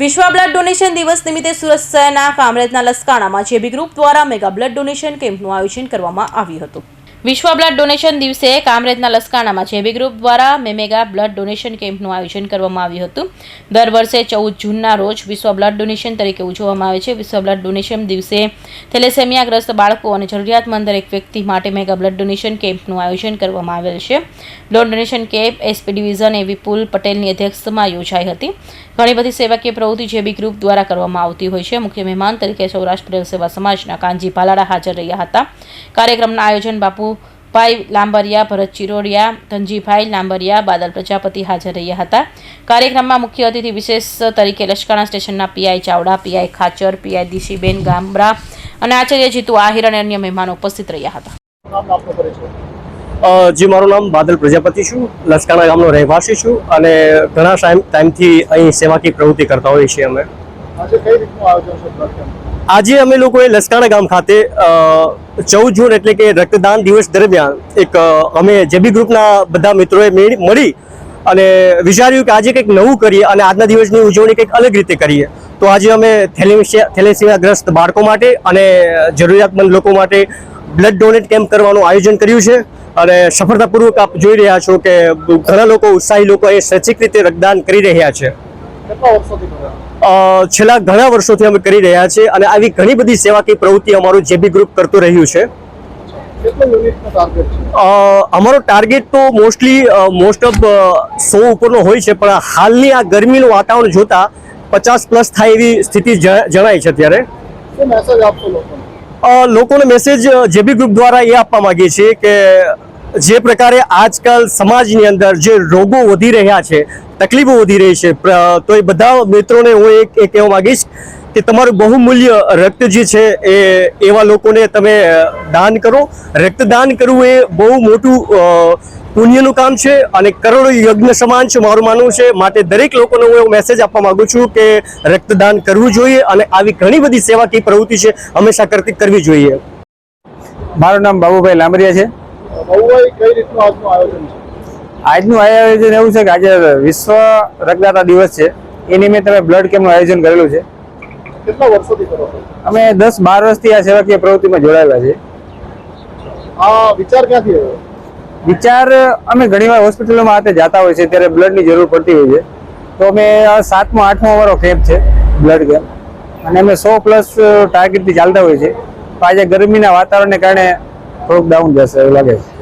વિશ્વ blood donation દિવસ નિમિત્તે સુરત શહેરના કામરેજના લસકાણામાં જેબી ગ્રુપ દ્વારા મેગા બ્લડ ડોનેશન કેમ્પનું આયોજન કરવામાં આવ્યું હતું. વિશ્વ બ્લડ ડોનેશન દિવસે કામરેજના લસકાણામાં જેબી ગ્રુપ દ્વારા મેમેગા બ્લડ ડોનેશન કેમ્પનું આયોજન કરવામાં આવ્યું હતું. દર વર્ષે ચૌદ જૂનના રોજ વિશ્વ બ્લડ ડોનેશન તરીકે ઉજવવામાં આવે છે. વિશ્વ બ્લડ ડોનેશન દિવસે થેલેસેમિયાગ્રસ્ત બાળકો અને જરૂરિયાતમંદ દરેક વ્યક્તિ માટે મેગા બ્લડ ડોનેશન કેમ્પનું આયોજન કરવામાં આવેલ છે. Blood donation camp SP division એ વિપુલ પટેલની અધ્યક્ષતામાં યોજાઈ હતી. ઘણી બધી સેવાકીય પ્રવૃત્તિ જેબી ગ્રુપ દ્વારા કરવામાં આવતી હોય છે. મુખ્ય મહેમાન તરીકે સૌરાષ્ટ્ર સેવા સમાજના કાનજી ભાલાડા હાજર રહ્યા હતા. કાર્યક્રમના આયોજન બાપુ ભાઈ લાંબરિયા ભરત ચિરોડિયા ધનજીભાઈ લાંબરિયા બાદલ પ્રજાપતિ હાજર રહ્યા હતા. કાર્યક્રમમાં મુખ્ય અતિથિ વિશેષ તરીકે લશ્કરના સ્ટેશનના PI Chavda PI Khachar PI દિશીબેન Gamra અને આચાર્ય જીતુ આહિર અને અન્ય મહેમાનો ઉપસ્થિત રહ્યા હતા. જી મારું નામ બાદલ પ્રજાપતિ છું. લસકાણા ગામનો રહેવાસી છું અને ઘણા ટાઈમ ટાઈમથી અહીં સેવાકીય પ્રવૃત્તિ કરતા હોઈએ છીએ અમે. આજે કઈ રીતનું આયોજન છે આજે અમે લોકોએ લસકાણા ગામ ખાતે ચૌદ જૂન એટલે કે રક્તદાન દિવસ દરમિયાન એક અમે જેબી ગ્રુપના બધા મિત્રોએ મેળ- અને વિચાર્યું કે આજે કંઈક નવું કરીએ અને આજના દિવસની ઉજવણી કંઈક અલગ રીતે કરીએ. તો આજે અમે થેલેમિયા થેલેસિયાગ્રસ્ત બાળકો માટે અને જરૂરિયાતમંદ લોકો માટે બ્લડ ડોનેટ કેમ્પ કરવાનું આયોજન કર્યું છે અને સફળતાપૂર્વક આપ જોઈ રહ્યા છો કે ઘણા લોકો, ઉત્સાહી લોકો એ સ્વૈચ્છિક રીતે રક્તદાન કરી રહ્યા છે? છેલ્લા ઘણા વર્ષોથી અમે કરી રહ્યા છીએ અને આવી ઘણી બધી સેવાકીય પ્રવૃત્તિ અમારું જેબી ગ્રુપ કરતું રહ્યું છે. અમારો ટાર્ગેટ તો મોસ્ટલી મોસ્ટ ઓફ સો ઉપરનો હોય છે પણ હાલની આ ગરમીનું વાતાવરણ જોતા પચાસ પ્લસ થાય એવી સ્થિતિ જણાય છે અત્યારે. લોકોને? મેસેજ જેબી ગ્રુપ દ્વારા એ આપવા માંગીએ છીએ કે જે પ્રકારે આજકાલ સમાજની અંદર જે રોગો વધી રહ્યા છે, તકલીફો વધી રહી છે તો એ બધા મિત્રોને હું એક એ કહેવા માંગીશ કે તમારું બહુમૂલ્ય રક્ત જે છે એ, એવા લોકોને તમે દાન કરો. રક્તદાન કરવું એ બહુ મોટું પુણ્યનું કામ છે અને કરોડો યજ્ઞ સમાન છે, મારું માનવું છે. માટે દરેક લોકોને હું એવો મેસેજ આપવા માગું છું કે રક્તદાન કરવું જોઈએ અને આવી ઘણી બધી સેવાકીય પ્રવૃત્તિ છે હંમેશા કરતી કરવી જોઈએ. મારું નામ બાબુભાઈ લાંબરિયા છે. કઈ રીતનું આજનું આયોજન છે? આજનું આયોજન એવું છે કે આજે વિશ્વ રક્તદાતા દિવસ છે. એ નિમિત્તે અમે બ્લડ કેમ્પનું આયોજન કરેલું છે. કેટલા વર્ષોથી કરો છો? અમે દસ બાર વર્ષથી આ સેવાકીય પ્રવૃત્તિમાં જોડાયેલા છે આ વિચાર ક્યાંથી આવ્યો? વિચાર અમે ઘણીવાર હોસ્પિટલોમાં હાથે જતા હોય છે ત્યારે બ્લડની જરૂર પડતી હોય છે. તો અમે સાતમો આઠમો અમારો કેમ્પ છે બ્લડ કેમ્પ. અને અમે સો પ્લસ ટાર્ગેટથી ચાલતા હોય છે. તો આજે ગરમીના વાતાવરણને કારણે થોડુંક ડાઉન જશે એવું લાગે છે.